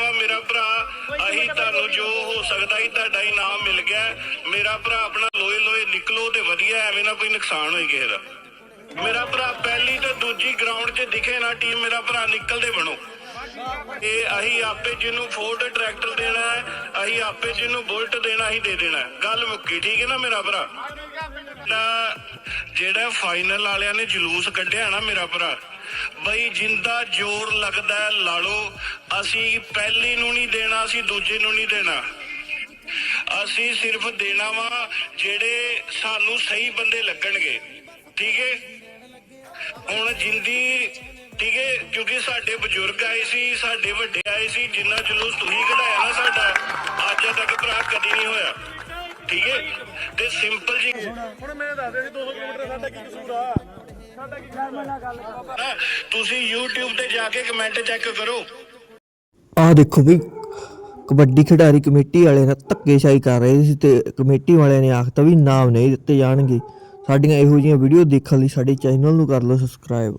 ਮੇਰਾ ਭਰਾ, ਅਹੀਂ ਤੁਹਾਨੂੰ ਜੋ ਹੋ ਸਕਦਾ ਹੀ ਤੁਹਾਡਾ ਇਨਾਮ ਮਿਲ ਗਿਆ। ਮੇਰਾ ਭਰਾ ਆਪਣਾ ਲੋਏ ਲੋਏ ਨਿਕਲੋ ਤੇ ਵਧੀਆ, ਐਵੇਂ ਨਾ ਕੋਈ ਨੁਕਸਾਨ ਹੋਏ ਕਿਸੇ ਦਾ। ਮੇਰਾ ਭਰਾ ਪਹਿਲੀ ਤੇ ਦੂਜੀ ਗਰਾਊਂਡ 'ਚ ਦਿਖੇ ਨਾ ਟੀਮ ਮੇਰਾ ਭਰਾ ਨਿਕਲਦੇ ਬਣੋ। ਇਹ ਅਹੀਂ ਆਪੇ ਜਿਹਨੂੰ ਫੋਰਡ ਟਰੈਕਟਰ ਦੇਣਾ ਹੈ ਅਹੀਂ ਆਪੇ ਜਿਹਨੂੰ ਬੁਲਟ ਦੇਣਾ ਹੀ ਦੇ ਦੇਣਾ ਗੱਲ ਮੁੱਕੀ ਠੀਕ ਹੈ ਨਾ ਮੇਰਾ ਭਰਾ? ਜਿਹੜਾ ਫਾਈਨਲ ਵਾਲਿਆਂ ਨੇ ਜਲੂਸ ਕੱਢਿਆ ਨਾ ਮੇਰਾ ਭਰਾ ਬਈ ਜਿੰਦਾ ਜ਼ੋਰ ਲੱਗਦਾ ਹੈ, ਲਾ ਲਓ। ਅਸੀਂ ਪਹਿਲੀ ਨੂੰ ਨਹੀਂ ਦੇਣਾ ਅਸੀਂ ਦੂਜੇ ਨੂੰ ਨਹੀਂ ਦੇਣਾ। ਅਸੀਂ ਸਿਰਫ ਦੇਣਾ ਵਾ ਜਿਹੜੇ ਸਾਨੂੰ ਸਹੀ ਬੰਦੇ ਲੱਗਣਗੇ। ਠੀਕ ਹੈ? ਹੁਣ ਜਿੰਦੀ ਠੀਕ ਹੈ? ਕਿਉਂਕਿ ਸਾਡੇ ਬਜ਼ੁਰਗ ਆਏ ਸੀ ਸਾਡੇ ਵੱਡੇ ਆਏ ਸੀ ਜਿੰਨਾ ਜਲੂਸ ਤੁਸੀਂ ਕਢਾਇਆ ਨਾ ਸਾਡਾ ਅੱਜ ਤੱਕ ਭਰਾ ਕਦੀ ਨਹੀਂ ਹੋਇਆ। ਠੀਕ ਹੈ? ਤੇ ਸਿੰਪਲ ਜੀ ਹੁਣ ਮੈਨੂੰ ਦੱਸ ਦੇ 200 ਕਿਲੋਮੀਟਰ ਸਾਡਾ ਕੀ ਕਸੂਰ ਆ? ਸਾਡਾ ਕੀ ਨਾ, ਤੁਸੀਂ YouTube ਤੇ ਜਾ ਕੇ ਕਮੈਂਟ ਚੈੱਕ ਕਰੋ। ਆਹ ਦੇਖੋ ਵੀ ਕਬੱਡੀ ਖਿਡਾਰੀ ਕਮੇਟੀ ਵਾਲੇ ਨਾ ਧੱਕੇਸ਼ਾਹੀ ਕਰ ਰਹੇ ਸੀ ਤੇ ਕਮੇਟੀ ਵਾਲਿਆਂ ਨੇ ਆਖਤਾ ਵੀ ਨਾਮ ਨਹੀਂ ਦਿੱਤੇ ਜਾਣਗੇ। ਸਾਡੀਆਂ ਇਹੋ ਜਿਹੀਆਂ ਵੀਡੀਓ ਦੇਖਣ ਲਈ ਸਾਡੇ ਚੈਨਲ ਨੂੰ ਕਰ ਲਓ ਸਬਸਕ੍ਰਾਈਬ